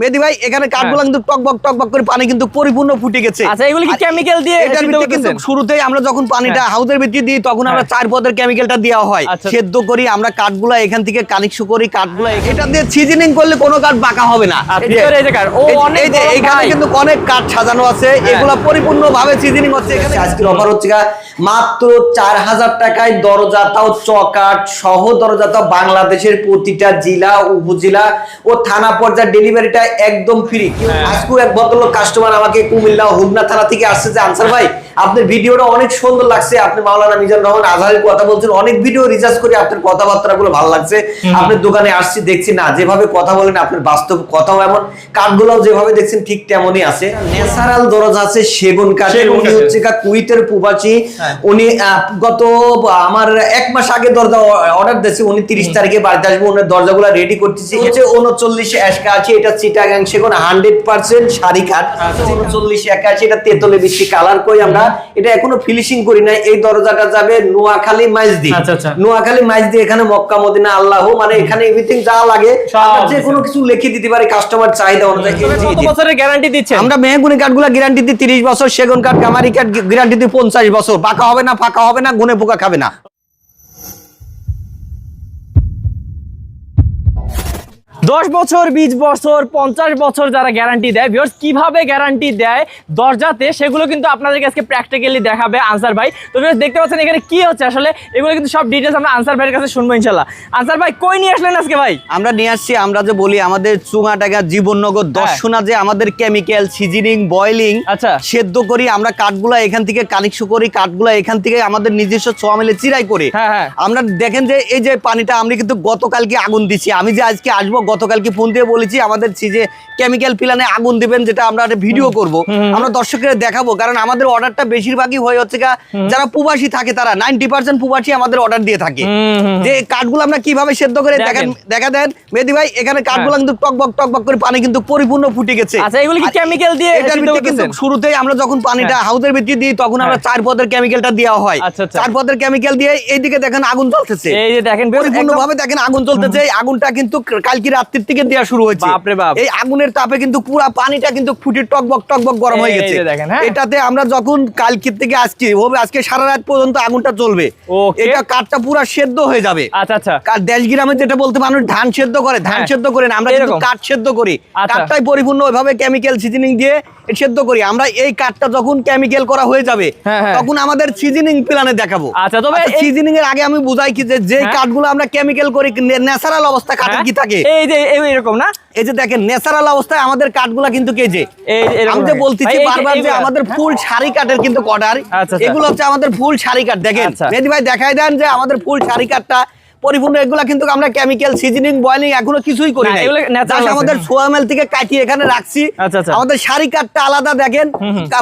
মেহেদি ভাই এখানে কাঠগুলো কিন্তু টকবক টকবক করে পানি কিন্তু পরিপূর্ণ ফুটে গেছে। আচ্ছা এগুলো কি কেমিক্যাল দিয়ে এটার সিদ্ধ ভিতরে কিন্তু শুরুতেই আমরা যখন পানিটা হাউজের ভিতরে দিই তখন আমরা চার পদের কেমিক্যালটা দেওয়া হয়। আচ্ছা। সেদ্ধ করি আমরা কাঠগুলা এখান থেকে কানেকশন করি কাঠগুলা এটা দিয়ে সিজনিং করলে কোনো কাঠ বাঁকা হবে না। কিন্তু অনেক কাঠ সাজানো আছে। এগুলা পরিপূর্ণ ভাবে সিজনিং হচ্ছে এখানে। আজকের অফার হচ্ছে মাত্র চার হাজার টাকায় দরজা তাও চকাট সহ দরজা তাও বাংলাদেশের প্রতিটা জেলা উপজেলা ও থানা পর্যায়ে ডেলিভারিটা একদম ফ্রি আজকেও এক ভদ্রলোক কাস্টমার আমাকে কুমিল্লা হুগনা থানা থেকে আসছে যে আনসার ভাই আপনার ভিডিওটা অনেক সুন্দর লাগছে। আপনি মাওলানা মিজান রহমান আজহারের কথা বলছেন। অনেক ভিডিও রিসার্চ করে আপনার ভালো লাগছে। আপনার দোকানে আসছি দেখছি না যেভাবে কথা বলেন আপনার বাস্তব কথাও এমন। কাঠগুলোও যেভাবে দেখছেন ঠিক তেমনই আছে। ন্যাচারাল দরজা আছে সেগুন কাঠের উনি হচ্ছে কুইতের প্রবাসী হ্যাঁ। উনি গত আমার এক মাস আগে দরজা অর্ডার দিয়েছে। উনি তিরিশ তারিখে বাড়িতে আসবে ওনার দরজাগুলো রেডি করতেছি। হচ্ছে উনচল্লিশ একা আছে এটা সেগুন হান্ড্রেড পার্সেন্ট শাড়ি কাঠ। আচ্ছা। উনচল্লিশ এটা তেতলে বেশি কালার করি আমরা। এটা এখনও ফিনিশিং করি না এই দরজাটা যাবে নোয়াখালী মাইজদি আচ্ছা, আচ্ছা। নোয়াখালী মাইজদি এখানে মক্কা মদিনা আল্লাহ মানে এখানে এভরিথিং যা লাগে যে কোনো কিছু লিখে দিতে পারি কাস্টমার চাহিদা অনুযায়ী। বছরের গ্যারান্টি দিচ্ছেন? আমরা মেহগুনি কাঠগুলো গ্যারান্টি দিই তিরিশ বছর সেগুন কাঠ কামারি কাঠ গ্যারান্টি দিই পঞ্চাশ বছর। পাকা হবে না ফাঁকা হবে না গুনে পোকা খাবে না। দশ বছর বিশ বছর পঞ্চাশ বছর যারা গ্যারান্টি দেয় ভিউয়ার্স কীভাবে গ্যারান্টি দেয় দরজাতে সেগুলো কিন্তু আপনাদেরকে আজকে প্র্যাকটিক্যালি দেখাবে আনসার ভাই। তো ভিউয়ার্স দেখতে পাচ্ছেন এখানে কি হচ্ছে? আসলে এগুলো কিন্তু সব ডিটেলস আমরা আনসার ভাইয়ের কাছে শুনব ইনশাল্লাহ। আনসার ভাই কই নিয়ে আসলেন আজকে ভাই? আমরা নিয়ে আসছি আমরা যে বলি আমাদের চুঙাটাকা জীবননগর দর্শনা যে আমাদের কেমিক্যাল সিজনিং বয়লিং আচ্ছা। সেদ্ধ করি আমরা কাঠগুলা এখান থেকে কানেকশন করি কাঠগুলা এখান থেকে আমাদের নিজস্ব ছোঁয়া মিলে চিরাই করে। হ্যাঁ, হ্যাঁ। আমরা দেখেন যে এই যে পানিটা আমি কিন্তু গতকালকে আগুন দিছি আমি যে আজকে আসব গতকালকে ফোন দিয়ে বলেছি আমাদের যে কেমিক্যাল প্লানে আগুন দিবেন যেটা আমরা একটা ভিডিও করব। আমরা দর্শকের দেখাবো কারণ আমাদের অর্ডারটা বেশিরভাগই হয়ে হচ্ছে যারা প্রবাসী থাকে তারা নাইনটি পার্সেন্ট প্রবাসী আমাদের অর্ডার দিয়ে থাকে। যে কাঠগুলো আমরা কীভাবে সেদ্ধ করে দেখেন। দেখা দেন মেহেদি ভাই এখানে কাঠগুলো কিন্তু টকবক টকবক করে পানি কিন্তু পরিপূর্ণ ফুটে গেছে। আচ্ছা, এগুলো কি chemical দিয়ে কিন্তু শুরুতেই আমরা যখন পানিটা হাউজের ভিতরে দিই তখন আমরা হ্যাঁ। চার পদের কেমিক্যালটা দেওয়া হয়। আচ্ছা, আচ্ছা। চার পদের কেমিক্যাল দিয়ে এইদিকে দেখেন আগুন জ্বলতেছে। এই যে দেখেন viewers, পরিপূর্ণ ভাবে দেখেন আগুন জ্বলতেছে। এই আগুনটা কিন্তু কালকে রাত্রির থেকে দেওয়া শুরু হয়েছে। এই আগুনের তাপে কিন্তু পুরো পানিটা কিন্তু ফুটে টকবক টকবক গরম হয়ে গেছে হ্যাঁ। এটাতে আমরা যখন কালকের থেকে আজকে হবে আজকে সারা রাত পর্যন্ত আগুনটা চলবে এটা কাঠটা পুরো সেদ্ধ হয়ে যাবে আচ্ছা আচ্ছা দেশ গ্রামে যেটা বলতে মানুষ ধান সেদ্ধ করে ধান হ্যাঁ। সেদ্ধ করে না আমরা কিন্তু কাঠ সেদ্ধ করি আচ্ছা। কাঠটাই পরিপূর্ণ ওইভাবে কেমিক্যাল সিজনিং দিয়ে সেদ্ধ করি আমরা এই কাঠটা যখন কেমিক্যাল করা হয়ে যাবে হ্যাঁ। তখন আমাদের সিজনিং প্ল্যানে দেখাবো আচ্ছা, তবে সিজনিং এর আগে আমি বুঝাই কি যে যে। কাঠগুলো আমরা কেমিক্যাল করি ন্যাচারাল অবস্থা কাঠের? কি থাকে এই যে এরকম না এই যে দেখেন ন্যাচারাল অবস্থায় আমাদের কাঠগুলা কিন্তু আমি যে বলতেছি বারবার যে? ফুল শাড়ি কাঠের কিন্তু কটার আচ্ছা, আচ্ছা। এগুলো হচ্ছে আমাদের ফুল শাড়ি কাঠ দেখেন আচ্ছা। মেহেদি ভাই দেখাই দেন যে আমাদের ফুল শাড়ি কাঠটা পরিপূর্ণ এগুলা কিন্তু আমরা কেমিক্যাল সিজনিং বয়লিং এখনও কিছুই করি নাই। আমাদের সোয়ামেল থেকে কাটিয়ে এখানে রাখছি। আমাদের শাড়ি কাঠটা আলাদা দেখেন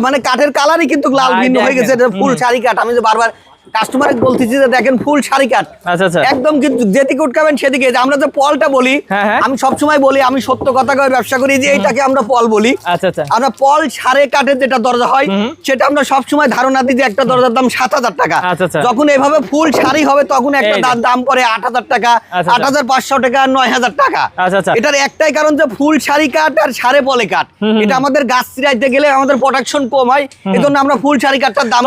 মানে কাঠের কালারই কিন্তু লাল ভিন্ন হয়ে গেছে ফুল শাড়ি কাঠ আমি যে বারবার কাস্টমার বলতেছি যে দেখেন ফুল শাড়ি কাঠ আচ্ছা, আচ্ছা। একদম কিন্তু যেদিকে উঠকাবেন সেদিকে। আমরা যে পলটা বলি হ্যাঁ, হ্যাঁ। আমি সবসময় বলি আমি সত্য কথা কয়ে ব্যবসা করি যে এইটাকে আমরা পল বলি। আচ্ছা আচ্ছা। আমরা পল সাড়ে কাঠের যেটা দরজা হয় সেটা আমরা সবসময় ধারণা দিই যে একটা দরজার দাম সাত হাজার টাকা। যখন এভাবে ফুল শাড়ি হবে তখন একটা দাম- দাম পরে আট হাজার টাকা আট হাজার পাঁচশো টাকা নয় হাজার টাকা। আচ্ছা, আচ্ছা। এটার একটাই কারণ যে ফুল শাড়ি কাঠ আর সাড়ে পলে কাঠ এটা আমাদের গাছ চিরাইতে গেলে আমাদের প্রোডাকশন কম হয় এজন্য আমরা ফুল শাড়ি কাঠটার দাম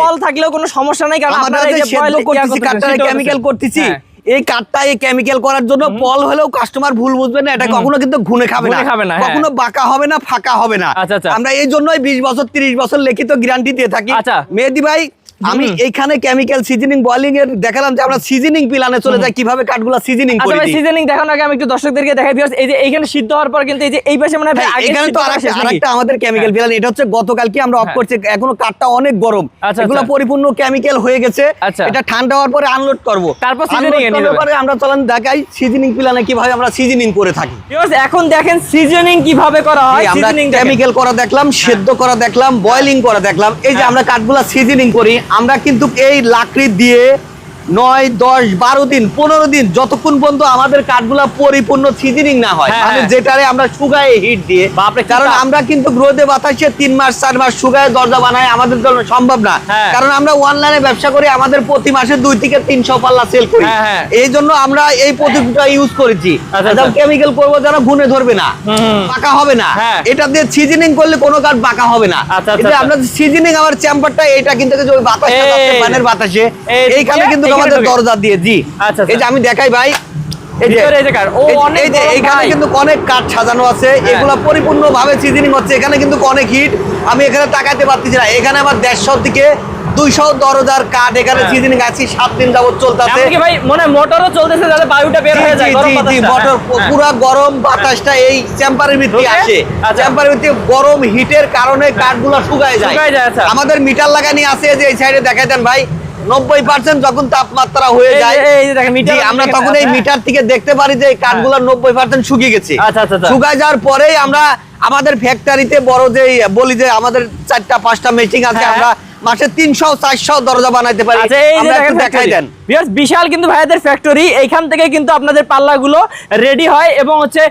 পল থাকলেও কোনো সমস্যা নাই কারণ আমরা যে সেদ্ধ করতেছি কেমিক্যাল হ্যাঁ। এই কাঠটা এই কেমিক্যাল করার জন্য পল হলেও কাস্টমার ভুল বুঝবে না এটা কখনো কিন্তু ঘুনে খাবে না খাবে না, হ্যাঁ। কখনো বাঁকা হবে না ফাঁকা হবে না আচ্ছা, আচ্ছা। আমরা এই জন্যই বিশ বছর তিরিশ বছর লিখিত গ্যারান্টি দিয়ে থাকি আচ্ছা। মেহেদি ভাই আমি এইখানে কেমিক্যাল সিজনিং বয়লিং এর দেখালাম যে আমরা সিজনিং প্ল্যানে চলে যাই কীভাবে কাঠগুলো সিজনিং করি দিই। সিজনিং দেখানোর আগে আমি একটু দর্শকদেরকে দেখাই viewers, এই যে এইখানে সিদ্ধ হওয়ার পর কিন্তু এই যে এই পাশে মানে হ্যাঁ, এখানে তো আরেকটা আরেকটা আমাদের কেমিক্যাল প্ল্যান এটা হচ্ছে গতকালকে আমরা অফ হ্যাঁ। করছি এখনও কাঠটা অনেক গরম আচ্ছা, এগুলো আচ্ছা। পরিপূর্ণ কেমিক্যাল হয়ে গেছে আচ্ছা। এটা ঠান্ডা হওয়ার পরে আনলোড করব তারপর seasoning Unload এ নিয়ে করার যাবেন। পরে আমরা চলেন দেখাই সিজনিং প্ল্যানে কীভাবে আমরা সিজনিং করে থাকি এখন দেখেন সিজনিং কীভাবে করা হয় সিজনিং কেমিক্যাল করা দেখলাম সেদ্ধ করা দেখলাম বয়লিং করা দেখলাম এই যে হ্যাঁ। আমরা কাঠগুলা সিজনিং করি আমরা কিন্তু এই লাকড়ি দিয়ে নয় দশ বারো দিন পনেরো দিন যতক্ষণ পর্যন্ত আমাদের কাঠগুলা পরিপূর্ণ সিজনিং না হয় মানে। যেটারে আমরা শুকায় হিট দিয়ে বাপরে, কারণ আমরা কিন্তু রোদে বাতাসে তিন মাস চার মাস শুকায় দরজা বানাই আমাদের জন্য সম্ভব না হ্যাঁ। কারণ আমরা অনলাইনে ব্যবসা করি আমাদের প্রতি মাসে দুই থেকে তিনশো পাল্লা সেল করি। এই জন্য আমরা এই পদ্ধতিটা ইউজ করেছি আচ্ছা, আচ্ছা। কেমিক্যাল করব যেন ঘুনে ধরবে না। পাকা হবে না। এটা দিয়ে সিজনিং করলে কোনো কাঠ বাঁকা হবে না আচ্ছা, আচ্ছা, আচ্ছা। আমরা সিজনিং আমার চেম্বারটা এটা কিন্তু ফ্যানের বাতাসে এইখানে কিন্তু আমাদের। দরজা দিয়ে জি আচ্ছা, এই যে আচ্ছা। আমি দেখাই ভাই এখানে কিন্তু অনেক কাঠ সাজানো আছে হ্যাঁ। এগুলা পরিপূর্ণ ভাবে সিজনিং হচ্ছে এখানে কিন্তু অনেক হিট আমি এখানে তাকাইতে পারতেছি না এখানে আমার দেড়শো থেকে দুইশো দরজার কাঠ এখানে হ্যাঁ। সিজনিং আছে সাত দিন যাবত চলতেছে ভাই মনে মোটরও চলতেছে যাতে বায়ুটা বের হয়ে যায় গরম। মোটর হ্যাঁ। পুরা গরম বাতাসটা এই চেম্বারের ঢোকে? আসে আচ্ছা। চেম্বারের ভিতরে গরম হিটের কারণে কাঠগুলো শুকায় যায় শুকায় যায়, আচ্ছা। আমাদের মিটার লাগানি আছে যে এই সাইডে দেখাই দেন ভাই নব্বই পার্সেন্ট যখন তাপমাত্রা হয়ে যায় আমরা তখন এই হ্যাঁ। মিটার থেকে দেখতে পারি যে কাঠগুলো নব্বই পার্সেন্ট শুকিয়ে গেছে। আচ্ছা, আচ্ছা, আচ্ছা। শুকায় যাওয়ার পরেই আমরা আমাদের ফ্যাক্টরিতে বড় যে বলি যে আমাদের চারটা পাঁচটা মেশিন আছে হ্যাঁ। আমরা মাসে তিনশো চারশো দরজা বানাইতে পারি। এই যে আমরা একটু দেখেন দেখাই দেন। বিশাল কিন্তু ভাইয়াদের ফ্যাক্টরি এইখান থেকে কিন্তু আপনাদের পাল্লাগুলো রেডি হয় এবং হচ্ছে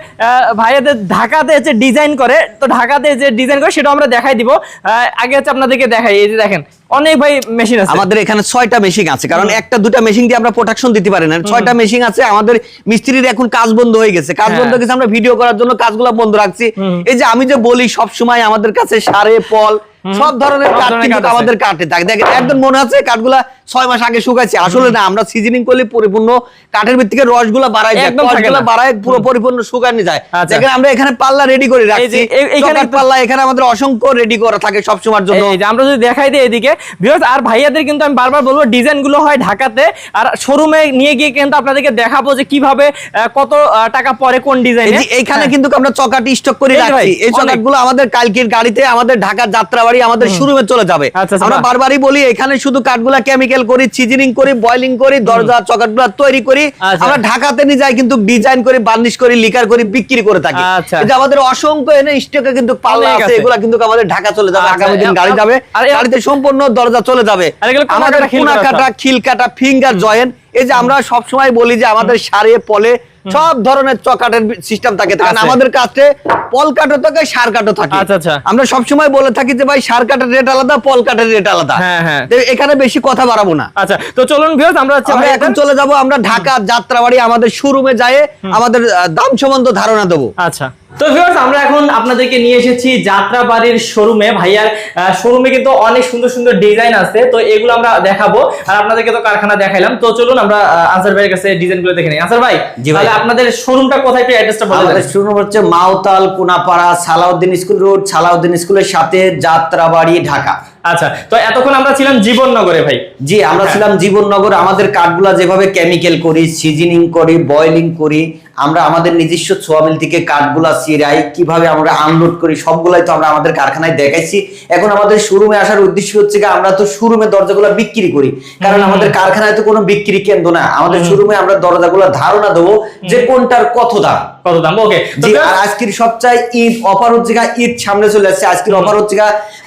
ভাইয়াদের ঢাকাতে হচ্ছে ডিজাইন করে। তো ঢাকাতে যে ডিজাইন করে সেটা আমরা দেখাই দিব। আগে হচ্ছে আপনাদেরকে দেখাই। এই যে দেখেন অনেক ভাই মেশিন আছে। আমাদের এখানে ছয়টা মেশিন আছে কারণ একটা দুটা মেশিন দিয়ে আমরা প্রোটেকশন দিতে পারি না। ছয়টা মেশিন আছে আমাদের মিস্ত্রির এখন কাজ বন্ধ হয়ে গেছে। কাজ হ্যাঁ। বন্ধ হয়ে গেছে আমরা ভিডিও করার জন্য কাজগুলো বন্ধ রাখছি। এই যে আমি যে বলি সব সময় আমাদের কাছে সারে সব ধরনের কাঠ কিন্তু আমাদের কাটে থাকে। দেখেন একদম মনে আছে কাঠগুলা ছয় মাস আগে শুকাইছে। আসলে না আমরা সিজনিং করলে পরিপূর্ণ কাঠের ভিত্তিকে রসগুলা বাড়াই না। বাড়ায় পুরো পরিপূর্ণ শুকানি যায়। আচ্ছা। দেখেন আমরা এখানে পাল্লা রেডি করে রাখছি। চকার পাল্লা এখানে আমাদের অসংখ্য রেডি করা থাকে সব সময়ের জন্য। এই যে আমরা যদি দেখাই দিই এদিকে ভিউয়ার্স আর ভাইয়াদের কিন্তু আমি বারবার বলব ডিজাইনগুলো হয় ঢাকাতে। আর শোরুমে নিয়ে গিয়ে কিন্তু আপনাদেরকে দেখাবো যে কীভাবে কত টাকা পরে কোন ডিজাইনে এইখানে কিন্তু আমরা চকাটি স্টক করে রাখছি। এই। চকাটগুলো আমাদের কালকের গাড়িতে আমাদের ঢাকার যাত্রাবাড়ি আমাদের শোরুমে চলে যাবে। আচ্ছা, আচ্ছা, আমরা বারবারই বলি এখানে শুধু কাঠগুলা কেমিক্যাল করি সিজনিং করি বয়লিং করি দরজা চকাটগুলা তৈরি করি। আচ্ছা। আমরা ঢাকাতে নিয়ে যাই কিন্তু ডিজাইন করি বার্নিশ করি লিকার করি বিক্রি করে থাকি। যে আমাদের অসংখ্য এনে স্টকে কিন্তু পাল্লা আছে। এগুলা কিন্তু আমাদের ঢাকা চলে যাবে আগামী দিন গাড়ি যাবে। গাড়িতে সম্পূর্ণ দরজা চলে যাবে। আমাদের কাটা, কোনা কাটা খিল কাটা ফিঙ্গার জয়েন্ট এই যে আমরা সব সময় বলি যে আমাদের সারে পলে সব ধরনের চকাটের সিস্টেম থাকে। কারণ আমাদের কাছে পল কাঠও থাকে সার কাঠও থাকে। আচ্ছা, আচ্ছা। আমরা সব সময় বলে থাকি যে ভাই সার কাঠের রেট আলাদা পল কাঠের রেট আলাদা। হ্যাঁ, হ্যাঁ। এখানে বেশি কথা বাড়াবো না। আচ্ছা তো চলুন ভিউয়ার্স আমরা আমরা এখন চলে যাব আমরা ঢাকা যাত্রাবাড়ি আমাদের শোরুমে যায় আমাদের দাম সম্বন্ধ ধারণা দেবো। আচ্ছা। তো ভিউয়ার্স আমরা এখন আপনাদেরকে নিয়ে এসেছি যাত্রাবাড়ির শোরুমে ভাইয়ার শোরুমে কিন্তু অনেক সুন্দর সুন্দর ডিজাইন আছে তো এগুলো আমরা দেখাবো। আর আপনাদেরকে তো কারখানা দেখাইলাম। তো চলুন আমরা আনসার ভাইয়ের কাছে ডিজাইনগুলো দেখে নিই। আনসার ভাই। তাহলে আপনাদের শোরুমটা কোথায়? একটু অ্যাড্রেসটা বলে আমাদের দেন। শোরুম হচ্ছে মাওতাল কোনাপাড়া সালাউদ্দিন স্কুল রোড সালাউদ্দিন স্কুলের সাথে যাত্রাবাড়ি ঢাকা। আচ্ছা তো এতক্ষণ আমরা ছিলাম জীবননগরে ভাই। জি আমরা ছিলাম জীবননগর আমাদের কাঠগুলা যেভাবে কেমিক্যাল করি সিজনিং করি বয়লিং করি আমরা আমাদের নিজস্ব সোয়ামিল থেকে কাঠগুলা চিরাই কীভাবে আমরা আনলোড করি সবগুলাই তো আমরা আমাদের কারখানায় দেখাইছি। এখন আমাদের শোরুমে আসার উদ্দেশ্য হচ্ছে কি আমরা তো শোরুমে দরজাগুলো বিক্রি করি। কারণ আমাদের কারখানায় তো কোনো বিক্রি কেন্দ্র না। আমাদের শোরুমে আমরা দরজাগুলো ধারণা দেবো যে কোনটার কত দাম। কত দাম? ওকে জি আর আজকের সবচেয়ে ঈদ অফার হচ্ছে ঈদ সামনে চলে আসছে। আজকের অফার হচ্ছে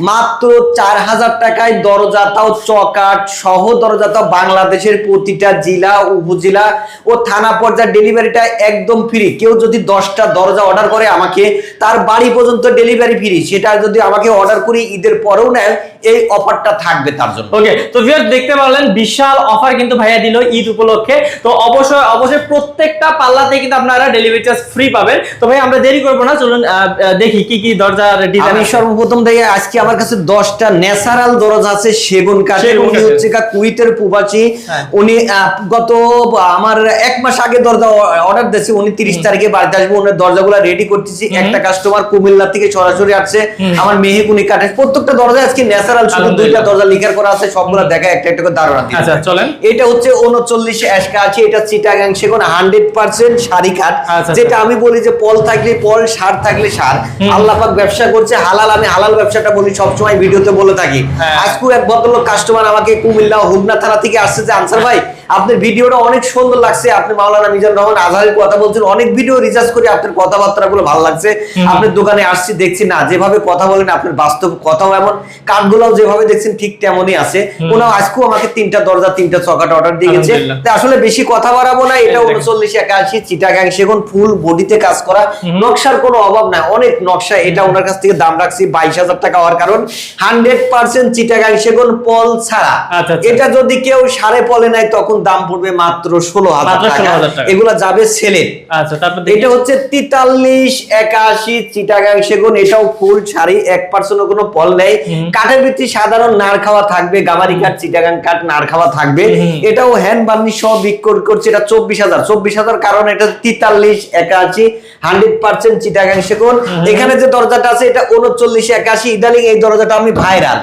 মাত্র চার হাজার টাকায় দরজা তাও চকাট সহ দরজা তাও বাংলাদেশের প্রতিটা জেলা উপজেলা ও থানা পর্যায়ে ডেলিভারিটা একদম ফ্রি কেউ যদি দশটা দরজা অর্ডার করে আমাকে তার বাড়ি পর্যন্ত ডেলিভারি ফ্রি সেটা যদি আমাকে অর্ডার করি ঈদের পরেও নেয় এই অফারটা থাকবে তার জন্য। ওকে তো ভিউয়ার দেখতে পারলেন বিশাল অফার কিন্তু ভাইয়া দিল ঈদ উপলক্ষে। তো অবশ্যই অবশ্যই প্রত্যেকটা পাল্লাতে কিন্তু আপনারা ডেলিভারি চার্জ ফ্রি পাবেন। তো ভাই আমরা দেরি করব না চলুন দেখি কি কি দরজার ডিজাইন আমি সর্বপ্রথম দেখে আজকে আমার কাছে দশটা ন্যাচারাল দরজা আছে সেগুন কাঠের উনি হচ্ছে কুইতের প্রবাসী হ্যাঁ। উনি গত আমার এক মাস আগে দরজা অর্ডার দিয়েছে উনি তিরিশ তারিখে বাড়িতে আসবে উনি দরজাগুলো রেডি করতেছি। একটা কাস্টমার কুমিল্লা থেকে সরাসরি আসছে। আমার মেহেকুনি কাঠের। প্রত্যেকটা দরজা আজকে ন্যাচারাল শুধু দুইটা দরজা লিখার করা আছে সবগুলো দেখা একটা একটা করে ধারণা দিই আচ্ছা চলেন। এটা হচ্ছে উনচল্লিশ অ্যাশকা আছে এটা চিটাগাং সেগুন হান্ড্রেড পার্সেন্ট শাড়ি কাঠ। আচ্ছা, যেটা আমি বলি যে পল থাকলে পল সার থাকলে সার। আল্লাহ পাক ব্যবসা করছে হালাল আমি হালাল ব্যবসাটা বলি সবসময় ভিডিওতে বলে থাকি। হ্যাঁ। আজকেও এক ভদ্রলোক কাস্টমার আমাকে কুমিল্লা হুগনা থানা থেকে আসছে যে আনসার ভাই আপনার ভিডিওটা অনেক সুন্দর লাগছে। আপনি মাওলানা মিজান রহমান আজহারের কথা বলছেন। অনেক ভিডিও রিসার্চ করে আপনার কথাবার্তা গুলো ভালো লাগছে। আপনার দোকানে আসছি দেখছি না যেভাবে কথা বলেন আপনার বাস্তব কথাও এমন। কাঠগুলোও যেভাবে দেখছেন ঠিক তেমনই আছে। ওনাও আজকেও আমাকে তিনটা দরজা তিনটা চকাট অর্ডার দিয়ে গেছে। আসলে বেশি কথা বাড়াবো না এটা উনচল্লিশ একাশি চিটাগাং সেগুন ফুল বডিতে কাজ করা নকশার কোনো অভাব নাই। অনেক নকশা এটা ওনার কাছ থেকে দাম রাখছি বাইশ হাজার টাকা হওয়ার কারণ। হান্ড্রেড পার্সেন্ট চিটাগাং সেগুন পল ছাড়া। আচ্ছা, আচ্ছা। এটা যদি কেউ সাড়ে পলে নেয় তখন দাম পড়বে মাত্র ষোলো হাজার টাকা। এগুলা যাবে সেলের আচ্ছা। এটা হচ্ছে তিতাল্লিশ একাশি চিটাগাং সেগুন। এটাও ফুল শাড়ি এক পার্সেন্ট কোনো ফল নেই। কাঠের ভিত্তি সাধারণ নাড় খাওয়া থাকবে গামারি কাঠ চিটাগাং কাঠ নাড় খাওয়া থাকবে। এটাও হ্যান্ড বার্নি সহ বিক্রি করছে এটা চব্বিশ হাজার। চব্বিশ হাজার কারণ এটা তিতাল্লিশ একাশি হান্ড্রেড পার্সেন্ট চিটাগাং সেগুন এখানে যে দরজাটা আছে এটা উনচল্লিশ একাশি ইদানিং এই দরজাটা আমি ভাইরাল।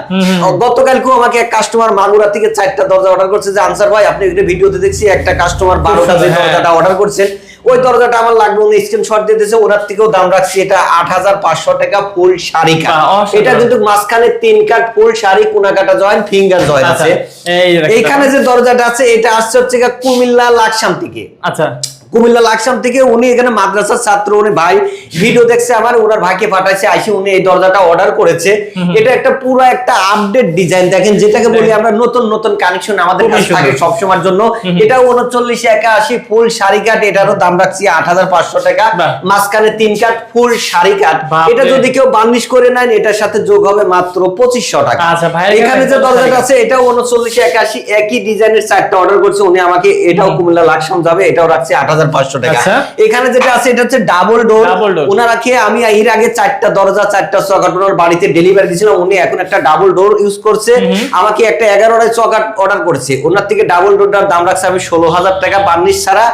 গতকালকেও আমাকে এক কাস্টমার মাগুরা থেকে চারটা দরজা অর্ডার করছে যে আনসার ভাই আপনি এটা ভিডিওতে দেখছি একটা কাস্টমার বারোটা যে হ্যাঁ। দরজাটা অর্ডার করছেন ওই দরজাটা আমার লাগবে উনি স্ক্রিনশট দিয়ে দিয়েছে ওনার থেকেও দাম রাখছি এটা আট হাজার পাঁচশো টাকা ফুল শাড়ি এটা কিন্তু মাঝখানে তিন কাট ফুল শাড়ি কোনা কাটা জয়েন ফিঙ্গার জয়েন আচ্ছা, আছে। এইখানে যে দরজাটা আছে এটা আসছে হচ্ছে কুমিল্লা লাকসাম থেকে। আচ্ছা। কুমিল্লা লাকসাম থেকে উনি এখানে মাদ্রাসার ছাত্র উনি ভাই। ভিডিও দেখছে আমার ওনার ভাইকে পাঠাইছে আইসি উনি এই দরজাটা অর্ডার করেছে। এটা একটা পুরো একটা আপডেট ডিজাইন দেখেন যেটাকে বলি আমরা নতুন নতুন কানেকশন আমাদের কাছে থাকে। সবসময়ের জন্য। এটা উনচল্লিশ একাশি ফুল শাড়ি কাট এটারও দাম রাখছি আট হাজার পাঁচশো টাকা। মাঝখানে তিন কাট ফুল শাড়ি কাট। এটা যদি কেউ বার্নিশ করে নেন এটার সাথে যোগ হবে মাত্র পঁচিশশো টাকা। আচ্ছা, এখানে যে দরজাটা আছে এটা উনচল্লিশ একাশি একই ডিজাইনের চারটা অর্ডার করছে। উনি আমাকে এটাও কুমিল্লা লাকসাম যাবে এটাও রাখছি আট হাজার পাঁচশো টাকা। আচ্ছা। এখানে যেটা আছে এটা হচ্ছে ডাবল ডোর ওনারা খেয়ে আমি এর আগে চারটা দরজা চারটা চকাট ওনার বাড়িতে ডেলিভারি দিয়েছিলাম। উনি এখন একটা ডাবল ডোর ইউজ করছে। আমাকে একটা এগারোটায় চকাট অর্ডার করছে। ওনার থেকে ডাবল ডোরটার দাম রাখছে আমি ষোলো হাজার টাকা বার্নিশ ছাড়া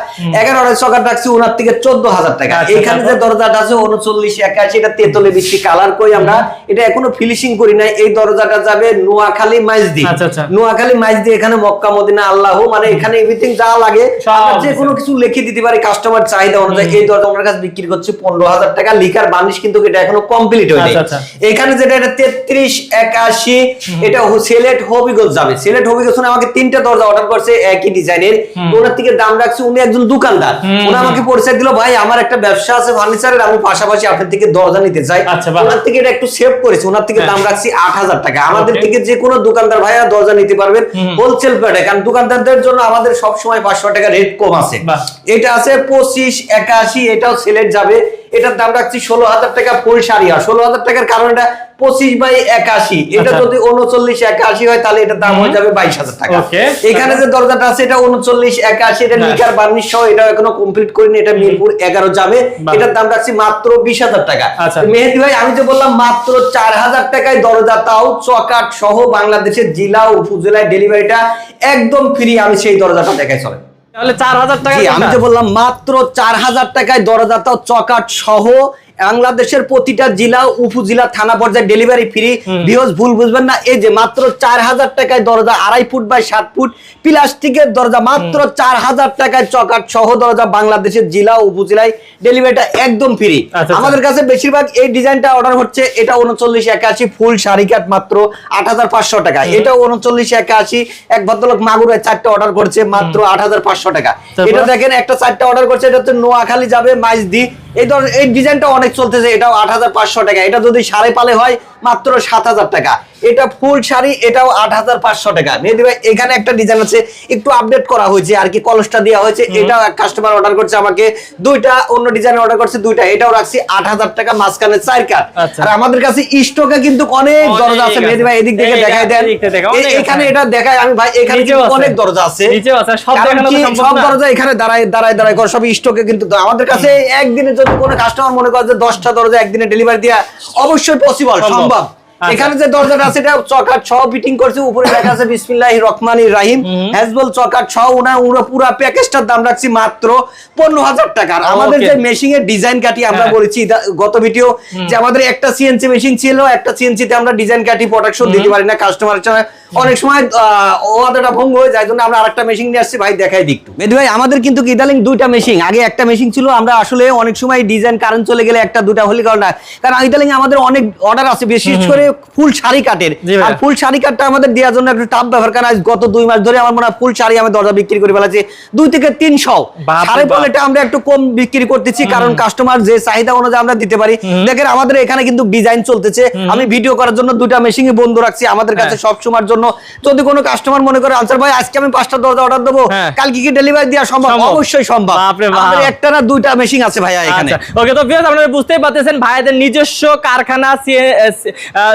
এগারোটায় চকাট রাখছি ওনার থেকে চোদ্দ হাজার টাকা। আচ্ছা, এখানে যে দরজাটা আছে উনচল্লিশ একাশি এটা তেতলে বৃষ্টি কালার কই আমরা? এটা এখনও ফিনিশিং করি নাই। এই দরজাটা যাবে নোয়াখালী মাইজদি। আচ্ছা। নোয়াখালী মাইজদি এখানে মক্কা মদিনা আল্লাহ মানে এখানে এভরিথিং যা লাগে যে কোনো কিছু লিখে দিতে পারি কাস্টমার চাহিদা অনুযায়ী এই দরজা আমার কাছে বিক্রি করছে পনেরো হাজার টাকা। লিখার বার্নিশ কিন্তু এটা এখনও কমপ্লিট হয়নি। আচ্ছা, আচ্ছা। এখানে যেটা এটা তেত্রিশ একাশি এটা সিলেট হবিগঞ্জ যাবে। সিলেট হবিগঞ্জ উনি আমাকে তিনটা দরজা অর্ডার করছে একই ডিজাইনের ওনার থেকে দাম রাখছে উনি একজন দোকানদার। উনি আমাকে পরিচয় দিল ভাই আমার একটা ব্যবসা আছে ফার্নিচারের আমি পাশাপাশি আপনার থেকে দরজা নিতে চাই। আচ্ছা, ওনার থেকে এটা একটু সেভ করেছে ওনার থেকে হ্যাঁ। দাম রাখছি আট হাজার টাকা। আমাদের থেকে যে কোনো দোকানদার ভাইয়া দরজা নিতে পারবেন হোলসেল প্যাডে কারণ দোকানদারদের জন্য আমাদের সব সময় পাঁচশো টাকা রেট কম আছে। এটা আছে পঁচিশ একাশি এটাও সিলেট যাবে। এটার দাম রাখছি ষোলো হাজার টাকা ফুল সারিয়া ষোলো হাজার টাকার কারণ এটা পঁচিশ বাই একাশি। এটা আচ্ছা। যদি উনচল্লিশ একাশি হয় তাহলে এটার দাম হয়ে যাবে বাইশ হাজার টাকা। এখানে যে দরজাটা আছে এটা উনচল্লিশ একাশি এটা। লিকার বার্নিশ সহ এটা এখনও কমপ্লিট করিনি এটা মিরপুর এগারো যাবে। এটার দাম রাখছি মাত্র বিশ হাজার টাকা। আচ্ছা। মেহেদি ভাই আমি যে বললাম মাত্র চার হাজার টাকায় দরজা তাও চকাট সহ বাংলাদেশের জেলা উপজেলায় ডেলিভারিটা একদম ফ্রি আমি সেই দরজাটা দেখাই চলে তাহলে চার হাজার টাকা আমি যে বললাম মাত্র চার হাজার টাকায় দরজাটা চকাট সহ বাংলাদেশের প্রতিটা জেলা উপজেলা থানা পর্যায়ে ডেলিভারি ফ্রি ভিউজ ভুল বুঝবেন না এই যে মাত্র চার হাজার টাকায় দরজা আড়াই ফুট বাই সাত ফুট প্লাস্টিকের দরজা মাত্র চার হাজার টাকায় চকাট সহ দরজা বাংলাদেশের জেলা উপজেলায় ডেলিভারিটা একদম ফ্রি আচ্ছা। আমাদের কাছে বেশিরভাগ এই ডিজাইনটা অর্ডার হচ্ছে এটা উনচল্লিশ একাশি ফুল শাড়ি কাট মাত্র আট হাজার পাঁচশো টাকা। এটা উনচল্লিশ একাশি এক ভদ্রলোক মাগুরায় চারটা অর্ডার করছে মাত্র আট হাজার পাঁচশো টাকা। এটা দেখেন একটা চারটা অর্ডার করছে এটা হচ্ছে নোয়াখালী যাবে মাইজদি। এই ধর এই ডিজাইনটা অনেক চলতেছে এটাও আট হাজার পাঁচশো টাকা। এটা যদি সাড়ে পালে হয় মাত্র সাত হাজার টাকা এটা ফুল শাড়ি এটাও আট হাজার পাঁচশো টাকা মেহেদি ভাই এখানে একটা ডিজাইন আছে একটু আপডেট করা হয়েছে আর কি কলসটা দেওয়া হয়েছে এটাও এক কাস্টমার অর্ডার করছে আমাকে দুইটা অন্য ডিজাইন অর্ডার করছে দুইটা এটাও রাখছি আট হাজার টাকা মাঝখানে চার কাঠ আচ্ছা। আর আমাদের কাছে স্টকে কিন্তু অনেক দরজা আছে। মেহেদি ভাই এদিক থেকে দেখাই দেন এখানে এটা দেখায় আমি ভাই এখানে। অনেক দরজা আছে সব। দরজা এখানে দাঁড়ায় দাঁড়ায় দাঁড়ায় করে সব স্টকে কিন্তু আমাদের কাছে একদিনে যদি কোনো কাস্টমার মনে করে যে দশটা দরজা একদিনে ডেলিভারি দেওয়া অবশ্যই পসিবল সম্ভব। সম্ভব আচ্ছা। এখানে যে দরজাটা আছে এটা চকাট সহ ফিটিং করছে। উপরে লেখা আছে বিসমিল্লাহ রহমান রাহিম। হ্যাজবল চকাট সহ উনা উনা পুরো প্যাকেজটার দাম রাখছি মাত্র পনেরো হাজার টাকা। আর আমাদের যে মেশিং এর ডিজাইন কাটি আমরা হ্যাঁ। বলেছি গত ভিডিও যে আমাদের একটা সিএনসি মেশিন ছিল একটা সিএনসি তে আমরা ডিজাইন কাটি প্রোডাকশন দিতে পারি না কাস্টমারের অনেক সময় ওয়াদাটা ভঙ্গ হয়ে যায় জন্য আমরা আরেকটা মেশিন নিয়ে আসছি। ভাই দেখাই দিই একটু। মেহেদি ভাই আমাদের কিন্তু ইদালিং দুইটা মেশিন আগে একটা মেশিন ছিল আমরা আসলে অনেক সময় ডিজাইন কারেন্ট চলে গেলে একটা দুটা হলি কারণ না। কারণ ইদালিং আমাদের অনেক অর্ডার আছে বিশেষ করে ফুল শাড়ি কাটের আর ফুল শাড়ি কাটটা আমাদের দেওয়ার জন্য একটু টাপ ব্যাপার কারণ আজ গত দুই মাস ধরে আমার মনে হয় ফুল শাড়ি আমি দরজা বিক্রি করে ফেলাছি। দুই থেকে তিনশো বাপ। পলেটা আমরা একটু কম বিক্রি করতেছি কারণ কাস্টমার যে চাহিদা অনুযায়ী আমরা দিতে পারি। দেখেন আমাদের এখানে কিন্তু ডিজাইন চলতেছে। আমি ভিডিও করার জন্য দুটা মেশিন বন্ধ রাখছি। আমাদের কাছে হ্যাঁ। সব সময়ের জন্য। যদি কোনো কাস্টমার মনে করে আনসার ভাই আজকে আমি পাঁচটা দরজা অর্ডার দেবো হ্যাঁ। কালকে কি ডেলিভারি দেওয়া সম্ভব। অবশ্যই সম্ভব। আমাদের একটা না দুইটা মেশিন আছে ভাইয়া এখানে। ওকে তো ভিউয়ার্স আপনারা বুঝতেই পারতেছেন ভাইয়াদের নিজস্ব কারখানা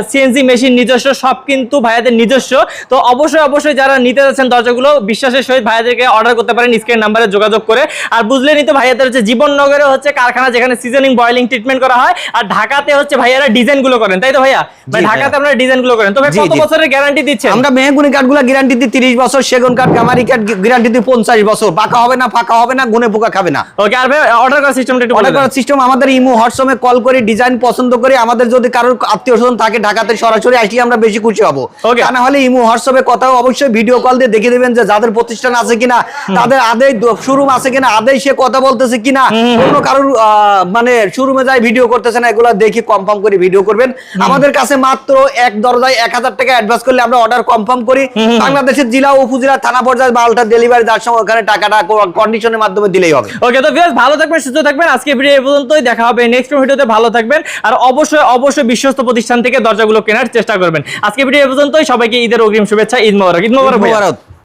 সিএনজি মেশিন নিজস্ব সব কিন্তু ভাইয়াদের নিজস্ব। তো অবশ্যই অবশ্যই যারা নিতে যাচ্ছেন দরজাগুলো বিশ্বাসের সহিত ভাইয়াদেরকে অর্ডার করতে পারেন স্ক্রিন নাম্বারে যোগাযোগ করে। আর বুঝলেনই তো ভাইয়াদের হচ্ছে জীবননগরে হচ্ছে কারখানা যেখানে সিজনিং বয়েলিং ট্রিটমেন্ট করা হয় আর ঢাকাতে হচ্ছে ভাইয়ারা ডিজাইনগুলো করেন। তাই তো ভাইয়া? ভাই ঢাকাতে আপনারা ডিজাইনগুলো করেন। তো ভাই কত বছরের গ্যারান্টি দিচ্ছেন? আমরা মেহগুনি কাঠগুলো গ্যারান্টি দিই তিরিশ বছর সেগুন কাঠ কামারি কাঠ গ্যারান্টি দিই পঞ্চাশ বছর। পাকা হবে না ফাঁকা হবে না গুনে পোকা খাবে না। ওকে আর ভাই অর্ডার করার সিস্টেমটা একটু অর্ডার করার সিস্টেম আমাদের ইমো হোয়াটসঅ্যাপে কল করে ডিজাইন পছন্দ করে আমাদের যদি কারোর আত্মীয় স্বজন থাকে ঢাকাতে সরাসরি আসলে আমরা বেশি খুশি হব. তা না হলে ইমো হোয়াটসঅ্যাপে কথাও অবশ্যই ভিডিও কল দিয়ে দেখে দেবেন যে যাদের প্রতিষ্ঠান আছে কিনা তাদের আদেই শোরুম আছে কিনা আদেই সে কথা বলতেছে কিনা অন্য কারোর মানে শোরুমে যায় ভিডিও করতেছে না এগুলো দেখি কনফার্ম করে ভিডিও করবেন। আমাদের কাছে মাত্র এক দরজায় এক হাজার টাকা অ্যাডভান্স করলে আমরা অর্ডার কনফার্ম করি বাংলাদেশের জেলা উপজেলা থানা পর্যায়ে মালটা ডেলিভারি দেওয়ার সময় ওখানে টাকাটা কন্ডিশনের মাধ্যমে দিলেই হবে। ওকে তো ভিউয়ার্স ভালো থাকবেন সুস্থ থাকবেন। আজকে ভিডিও এই পর্যন্তই। দেখা হবে নেক্সট ভিডিওতে। ভালো থাকবেন। আর অবশ্যই অবশ্যই বিশ্বস্ত প্রতিষ্ঠান থেকে দরজাগুলো কেনার চেষ্টা করবেন। আজকে ভিডিও এই পর্যন্তই। সবাইকে ঈদের অগ্রিম শুভেচ্ছা। ঈদ মোবারক। ঈদ। মোবারক।